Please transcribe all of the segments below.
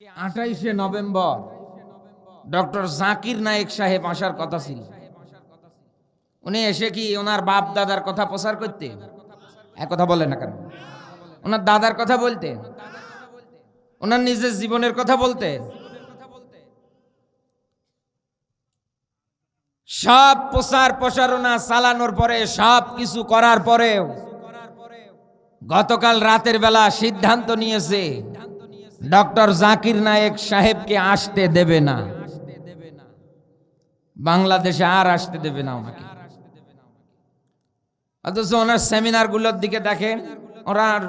আঠাইশে November, doctor Zakir Naik সাহেব আসার কথা ছিল। উনি এসে কি ওনার বাপ দাদার কথা প্রচার করতে? কথা বলেন না কেন? ওনার দাদার কথা বলতেন ওনার নিজের জীবনের কথা বলতেন সব প্রচার প্রসারণা চালানোর পরে, সব কিছু করার পরেও গতকাল রাতের বেলা সিদ্ধান্ত নিয়েছে ডক্টর জাকির নায়েক সাহেবকে আসতে দেবে না। বাংলাদেশে আর আসতে দেবে না ওনাকে। অথচ ওনার সেমিনারগুলোর দিকে দেখেন, ওনার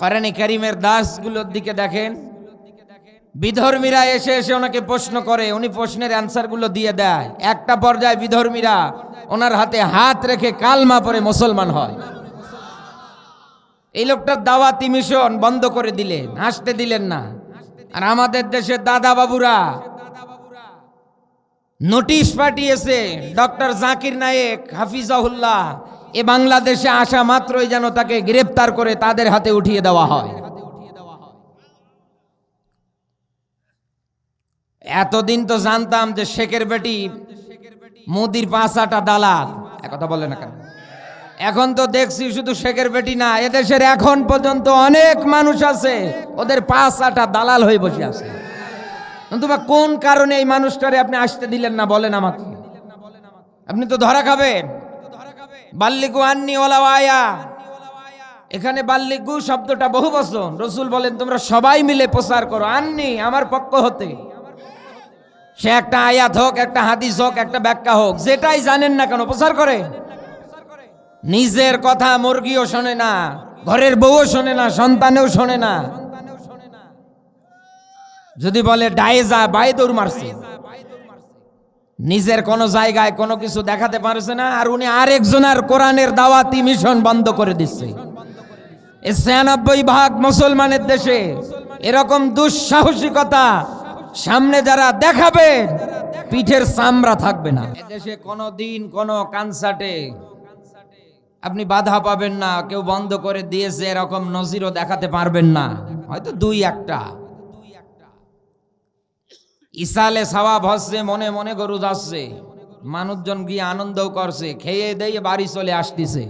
কারানি কারিমের দাসগুলোর দিকে দেখেন। বিধর্মীরা এসে এসে ওনাকে প্রশ্ন করে, উনি প্রশ্নের অ্যান্সারগুলো দিয়ে দেয়। একটা পর্যায়ে বিধর্মীরা ওনার হাতে হাত রেখে কালমা পরে মুসলমান হয়। এই লোকটার দাওয়াতি মিশন বন্ধ করে দিলেন, হাসতে দিলেন না। আর আমাদের দেশের দাদা বাবুরা, নোটিশ পাঠিয়েছে ডক্টর জাকির নায়েক, হাফিজাহুল্লাহ, এ বাংলাদেশে আসা মাত্রই যেন তাকে গ্রেপ্তার করে তাদের হাতে উঠিয়ে দেওয়া হয়। এতদিন তো জানতাম যে শেখের বেটি, মোদির পাঁচাটা দালাল। কথা বলে না কেন? এখন তো দেখছি শুধু শেখের বেটি না, এদেশের এখন পর্যন্ত অনেক মানুষ আছে, ওদের পাঁচ আটা দালাল হয়ে বসে আছে। নতুবা কোন কারণে এই মানুষটারে আপনি আসতে দিলেন না বলেন আমাকে? আপনি তো ধরা খাবেন। বাল্লিকু আন্নি ওলা আয়া এখানে বাল্লিকু শব্দটা বহু বছর রসুল বলেন, তোমরা সবাই মিলে প্রচার করো। আননি, আমার পক্ষ হতে। সে একটা আয়াত হোক, একটা হাদিস হোক, একটা ব্যাখ্যা হোক, যেটাই জানেন না কেন প্রচার করে নিজের কথা মুরগিও শোনে না, ঘরের বউও শোনে না, সন্তানেও শোনে না। যদি বলে, ডায়ে যা বাই দৌড় মারছে। নিজের কোন জায়গায় কোনো কিছু দেখাতে পারছে না, আর উনি আরেকজনের কোরআনের দাওয়াতি মিশন বন্ধ করে দিচ্ছে। ছিয়ানব্বই ভাগ মুসলমানের দেশে এরকম দুঃসাহসিকতা সামনে যারা দেখাবে পিঠের চামড়া থাকবে না। দেশে কোনো দিন কোনো কনসার্টে আপনি বাধা পাবেন না, কেউ বন্ধ করে দিয়েছে, এরকম নজিরও দেখাতে পারবেন না। হয়তো দুই একটা। ইসালে সওয়াব হচ্ছে মনে মনে গরু যাচ্ছে মানুষজন গিয়ে আনন্দও করছে, খেয়ে দিয়ে বাড়ি চলে আসতেছে।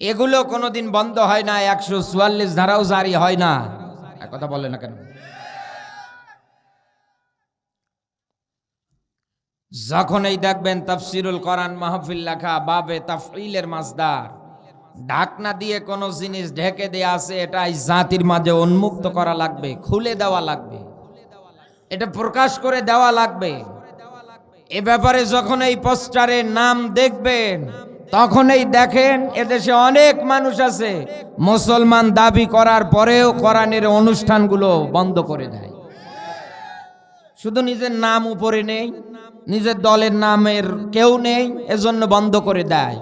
এগুলো কোনোদিন বন্ধ হয় না, একশো চুয়াল্লিশ ধারাও জারি হয় না। কথা বলে না কেন? যখন এই দেখবেন তাফসিরুল কোরআন মাহফিল লেখা বাবে তাফইলের মাসদার ঢাকনা দিয়ে কোনো জিনিস ঢেকে দেয়া আছে, এটাই জাতির মাঝে উন্মুক্ত করা লাগবে, খুলে দেওয়া লাগবে। এটা প্রকাশ করে দেওয়া লাগবে। এ ব্যাপারে যখন এই পোস্টারে নাম দেখবেন, তখনই দেখেন এদেশে অনেক মানুষ আছে, মুসলমান দাবি করার পরেও কোরআনের অনুষ্ঠানগুলো বন্ধ করে দেয়। শুধু নিজের নাম উপরে নেই, নিজের দলের নামের কেউ নেই, এজন্য বন্ধ করে দেয়।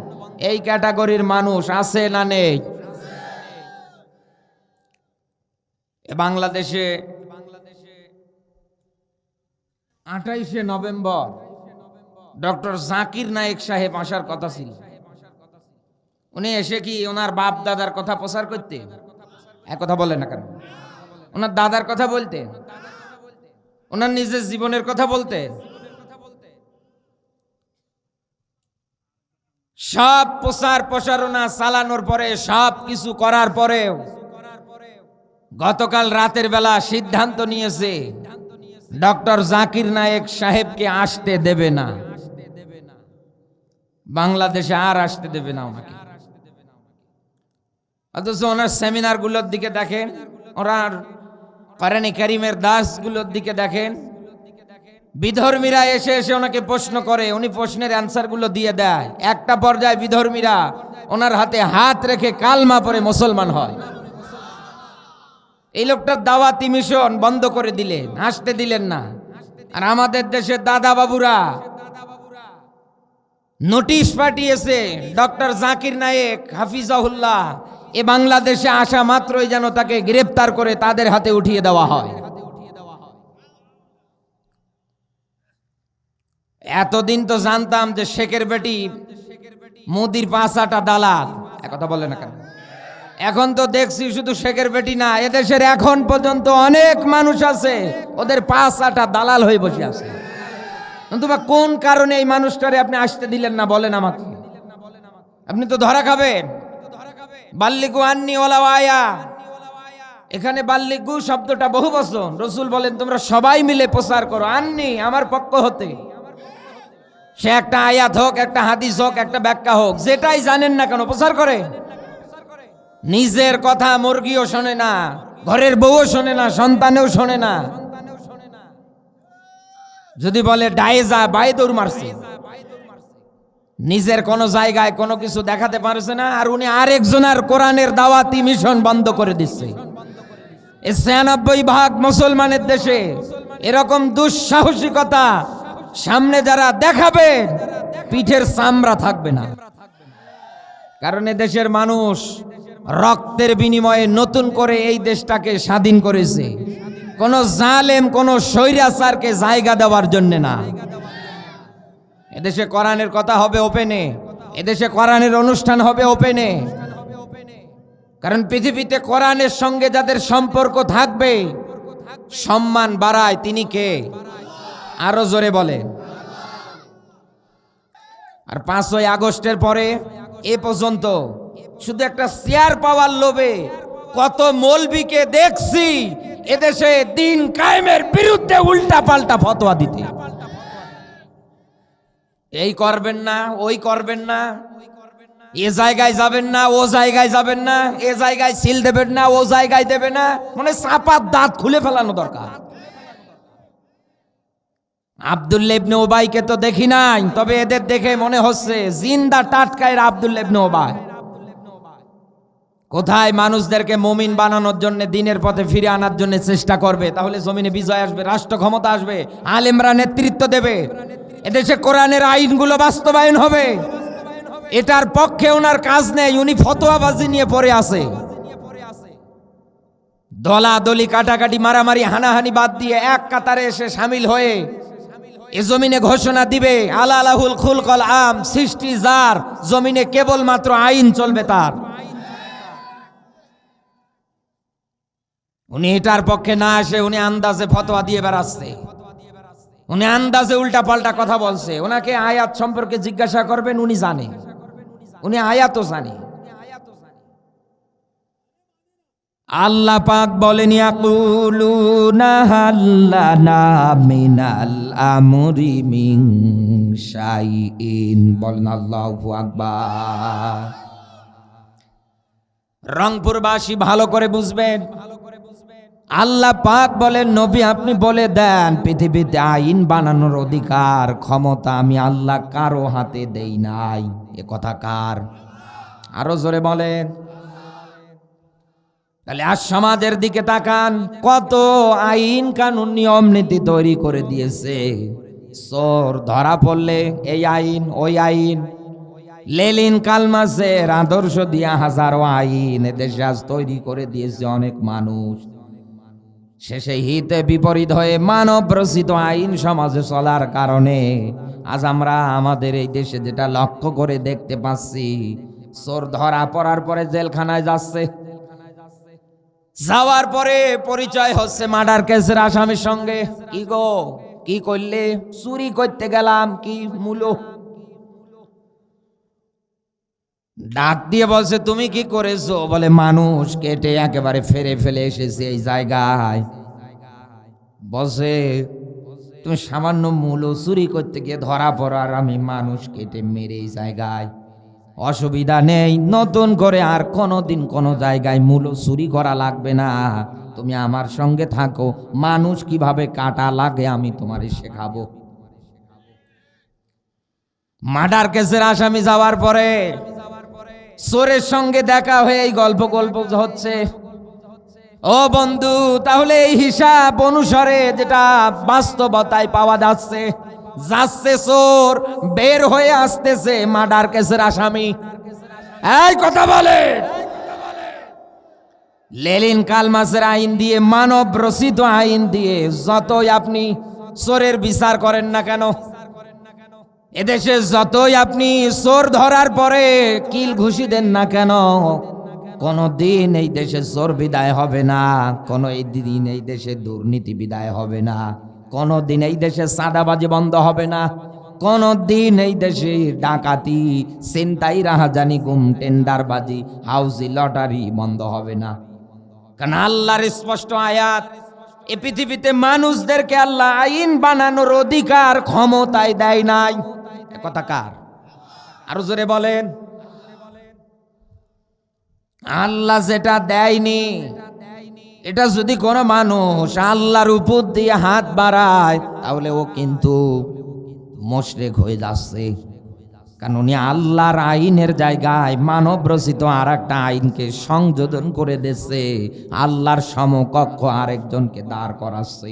এই ক্যাটাগরির মানুষ আছে না নেই? বাংলাদেশে আঠাইশে নভেম্বর ডক্টর জাকির নায়েক সাহেব আসার কথা ছিল। উনি এসে কি ওনার বাপ দাদার কথা প্রচার করতে এক কথা বলেন না কেন? ওনার দাদার কথা বলতেন? ওনার নিজের জীবনের কথা বলতেন সব প্রচার প্রসারণা চালানোর পরে, সব কিছু করার পরেও গতকাল রাতের বেলা সিদ্ধান্ত নিয়েছে, ডক্টর জাকির নায়েক সাহেবকে আসতে দেবে না। বাংলাদেশে আর আসতে দেবে না ওনাকে অথচ ওনার সেমিনারগুলোর দিকে দেখেন, ওনার কারানি কারিমের দাসগুলোর দিকে দেখেন। বিধর্মীরা এসে এসে ওনাকে প্রশ্ন করে, উনি প্রশ্নের অ্যান্সারগুলো দিয়ে দেয়। একটা পর্যায়ে বিধর্মীরা ওনার হাতে হাত রেখে কালমা পরে মুসলমান হয়। এই লোকটার দাওয়াতি মিশন বন্ধ করে দিলেন হাসতে দিলেন না। আর আমাদের দেশের দাদা বাবুরা নোটিশ পাঠিয়েছে, ডক্টর জাকির নায়েক, হাফিজাহুল্লাহ এ বাংলাদেশে আসা মাত্রই যেন তাকে গ্রেপ্তার করে তাদের হাতে উঠিয়ে দেওয়া হয়। এতদিন তো জানতাম যে শেখের বেটি মোদির পাঁচাটা দালাল। কথা বলে না কেন? এখন তো দেখছি শুধু শেখের বেটি না, এদেশের এখন পর্যন্ত অনেক মানুষ আছে, ওদের পাঁচ আটা দালাল হয়ে বসে আছে। নতুবা কোন কারণে এই মানুষটারে আপনি আসতে দিলেন না বলেন আমাকে? আপনি তো ধরা খাবেন। বাল্লিকু আন্নি ওলা আয়া এখানে বাল্লিকু শব্দটা বহু বচন। রসুল বলেন, তোমরা সবাই মিলে প্রচার করো। আননি, আমার পক্ষ হতে। সে একটা আয়াত হোক, একটা হাদিস হোক, একটা ব্যাখ্যা হোক, যেটাই জানেন না কেন, প্রচার করে। নিজের কথা মুরগিও শোনে না, ঘরের বউও শোনে না, সন্তানেও শোনে না। যদি বলে ডায়েজা বাই দৌড় মারছে। নিজের কোন জায়গায় কোনো কিছু দেখাতে পারছে না, আর উনি আরেকজনের কোরআনের দাওয়াতি মিশন বন্ধ করে দিচ্ছে। ছিয়ানব্বই ভাগ মুসলমানের দেশে এরকম দুঃসাহসিকতা সামনে যারা দেখাবে, পিঠের চামড়া থাকবে না। কারণ দেশের মানুষ রক্তের বিনিময়ে নতুন করে এই দেশটাকে স্বাধীন করেছে। কোন জালেম, কোন স্বৈরাচারকে জায়গা দেওয়ার জন্য না। এদেশে কোরআনের কথা হবে ওপেনে এদেশে কোরআনের অনুষ্ঠান হবে ওপেনে কারণ পৃথিবীতে কোরআনের সঙ্গে যাদের সম্পর্ক থাকবে, সম্মান বাড়ায় তিনি কে? আরও জোরে বলে আর পাঁচই আগস্টের পরে এ পর্যন্ত শুধু একটা শেয়ার পাওয়ার লোভে কত মৌলবীকে দেখছি এদেশে দিন কায়েমের বিরুদ্ধে উল্টা পাল্টা ফতোয়া দিতে। এই করবেন না, ওই করবেন না। এ জায়গায় যাবেন না, ও জায়গায় যাবেন না। এ জায়গায় সিল দেবেন না, ও জায়গায় দেবে না। মানে চাপার দাঁত খুলে ফেলানো দরকার। আব্দুল্লা ইবনে ওবাইকে তো দেখি নাই, তবে এদের দেখে মনে হচ্ছে জিন্দা টাটকায়ের আব্দুল্লা ইবনে ওবাই কোথায় মানুষদেরকে মমিন বানানোর জন্য, দিনের পথে ফিরে আনার জন্য চেষ্টা করবে? তাহলে জমিনে বিজয় আসবে, রাষ্ট্র ক্ষমতা আসবে, আলেমরা নেতৃত্ব দেবে। এদেশে কোরআনের আইনগুলো বাস্তবায়ন হবে। এটার পক্ষে ওনার কাজ নেই, উনি ফতোয়াবাজি নিয়ে পড়ে আছে। দলা দলি কাটাকাটি, মারামারি, হানাহানি বাদ দিয়ে এক কাতারে এসে সামিল হয়ে এ জমিনে ঘোষণা দিবে আলা আলাহুল খুলকল আম, সৃষ্টি যার, জমিনে কেবলমাত্র আইন চলবে তার। উনি এটার পক্ষে না আসে উনি আন্দাজে ফতোয়া দিয়ে বেড়াচ্ছে। উনি আন্দাজে উল্টা পাল্টা কথা বলছে। ওনাকে আয়াত সম্পর্কে জিজ্ঞাসা করবেন, উনি জানে। উনি আয়াতও জানে। আল্লাহ পাক বলেন, ইয়াকুলুনা হাল্লানা মিনাল আমরি মিন শাইইন। বলেন, আল্লাহু আকবার। রংপুরবাসী ভালো করে বুঝবেন। আল্লাহ পাক বলেন, নবী আপনি বলে দেন, পৃথিবীতে আইন বানানোর অধিকার, ক্ষমতা আমি আল্লাহ কারও হাতে দেই নাই। এ কথা কার? আরও জোরে বলেন। তাহলে আজ সমাজের দিকে তাকান, কত আইন কানুন নিয়ম নীতি তৈরি করে দিয়েছে। চোর ধরা পড়লে এই আইন, ওই আইন। লেলিন কালমাসের আদর্শ দিয়া হাজারো আইন এদেশে আজ তৈরি করে দিয়েছে অনেক মানুষ। শেষে হিতে বিপরীত হয়ে মানব রচিত আইন সমাজে চলার কারণে আজ আমরা আমাদের এই দেশে যেটা লক্ষ্য করে দেখতে পাচ্ছি, চোর ধরা পড়ার পরে জেলখানায় যাচ্ছে। যাওয়ার পরে পরিচয় হচ্ছে মার্ডার কেসের আসামির সঙ্গে। কি গো কি করলে? চুরি করতে গেলাম, কি মূলো ডাক দিয়ে বলছে, তুমি কি করেছ? বলে, মানুষ কেটে একেবারে ফেরে ফেলে এসেছে এই জায়গায়। বসে তুমি সামান্য মূল্য চুরি করতে গিয়ে ধরা পড়ার আমি মানুষ কেটে মেরে এই জায়গায়। অসুবিধা নেই, নতুন করে আর কোনোদিন কোনো জায়গায় মূল্য চুরি করা লাগবে না। তুমি আমার সঙ্গে থাকো, মানুষ কীভাবে কাটা লাগে আমি তোমারে শেখাবো। মার্ডার কেসের আসামি যাওয়ার পরে চোরের সঙ্গে দেখা হয়ে এই গল্প গল্প হচ্ছে। ও বন্ধু, তাহলে এই হিসাব অনুসারে যেটা বাস্তবতায় পাওয়া যাচ্ছে যাচ্ছে সোর, বের হয়ে আসতেছে মার্ডার কেসের আসামি। এই কথা বলে। লেলিন কালমাসের আইন দিয়ে মানব রচিত আইন দিয়ে যতই আপনি সোরের বিচার করেন না কেন এদেশে যতই আপনি চোর ধরার পরে কিল ঘুষি দেন না কেন কোনো দিন এই দেশে চোর বিদায় হবে না, কোনো এই দিন এই দেশে দুর্নীতি বিদায় হবে না কোনো দিন এই দেশে সাদাবাজি বন্ধ হবে না কোনো দিন এই দেশে ডাকাতি চিন্তাই রাহাজানি, গুম, টেন্ডারবাজি, হাউজি, লটারি বন্ধ হবে না। কারণ আল্লাহর স্পষ্ট আয়াত, এ পৃথিবীতে মানুষদেরকে আল্লাহ আইন বানানোর অধিকার ক্ষমতায় দেয় নাই। কথা কার? আরও জোরে বলেন। আল্লাহ যেটা দেয়নি, এটা যদি কোনো মানুষ আল্লাহর উপর দিয়ে হাত বাড়ায়, তাহলে ও কিন্তু মোশরেক হয়ে যাচ্ছে। কারণ উনি আল্লাহর আইনের জায়গায় মানব রচিত আর একটা আইনকে সংযোজন করে দিচ্ছে আল্লাহর সমকক্ষ আরেকজনকে দাঁড় করাচ্ছে।